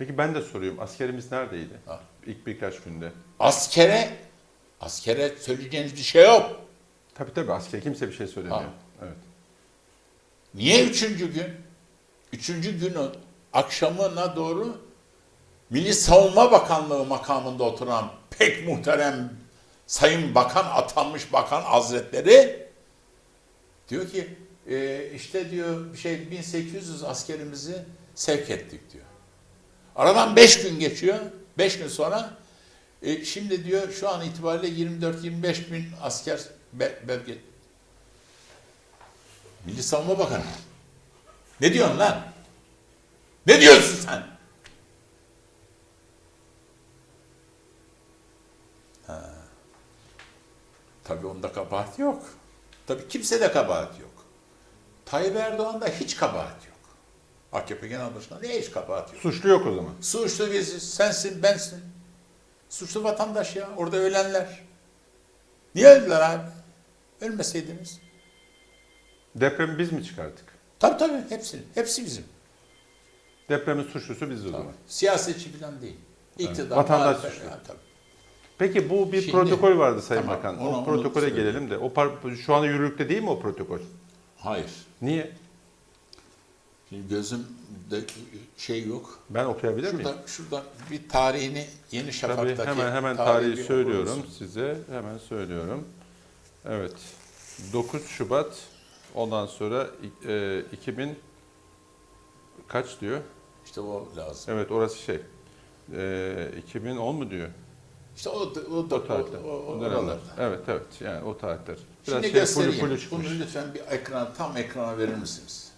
Peki ben de soruyorum. Askerimiz neredeydi? Ha. İlk birkaç günde. Askere, askere söyleyeceğiniz bir şey yok. Tabii tabii asker kimse bir şey söylemiyor. Ha. Evet. Niye üçüncü gün? Üçüncü günün akşamına doğru Milli Savunma Bakanlığı makamında oturan pek muhterem Sayın Bakan atanmış Bakan Hazretleri diyor ki e, işte diyor bir şey 1800 askerimizi sevk ettik diyor. Aradan 5 gün geçiyor. 5 gün sonra e, şimdi diyor şu an itibariyle 24-25 bin asker be, belge. Milli Savunma Bakanı. Ne diyorsun lan? Ne diyorsun sen? Ha. Tabii onda kabahat yok. Tabii kimse de kabahat yok. Tayyip Erdoğan'da hiç kabahat yok. AKP Genel Başkanı ne hiç kabahat yok. Suçlu yok o zaman. Suçlu biziz, sensin, bensin. Suçlu vatandaş ya, orada ölenler. Niye öldüler abi? Ölmeseydiniz. Depremi biz mi çıkarttık? Tabii tabii, hepsi, hepsi bizim. Depremin suçlusu biziz o zaman. Siyasetçi falan değil. İktidar, Vatandaş muhalefet, suçlu. ya, tabii. Peki bu bir Şimdi- protokol vardı Sayın Tamam, Bakan. onu- o protokole gelelim de. O par- şu anda yürürlükte değil mi o protokol? Hayır. Niye? Şimdi gözümde şey yok. Ben okuyabilir miyim? Şurada, şurada bir tarihini Yeni Tabii Şafak'taki hemen hemen tarihi tarihi söylüyorum size. Hemen söylüyorum. Evet. 9 Şubat ondan sonra e, 2000 kaç diyor? İşte o lazım. Evet orası şey. E, 2010 mu diyor? İşte o, o, o, O tarihler. o, o, O dönemler. oralarda. Evet evet yani o tarihler. Şimdi şey, göstereyim. pulu pulu çıkmış. Bunu lütfen bir ekran, tam ekrana verir misiniz?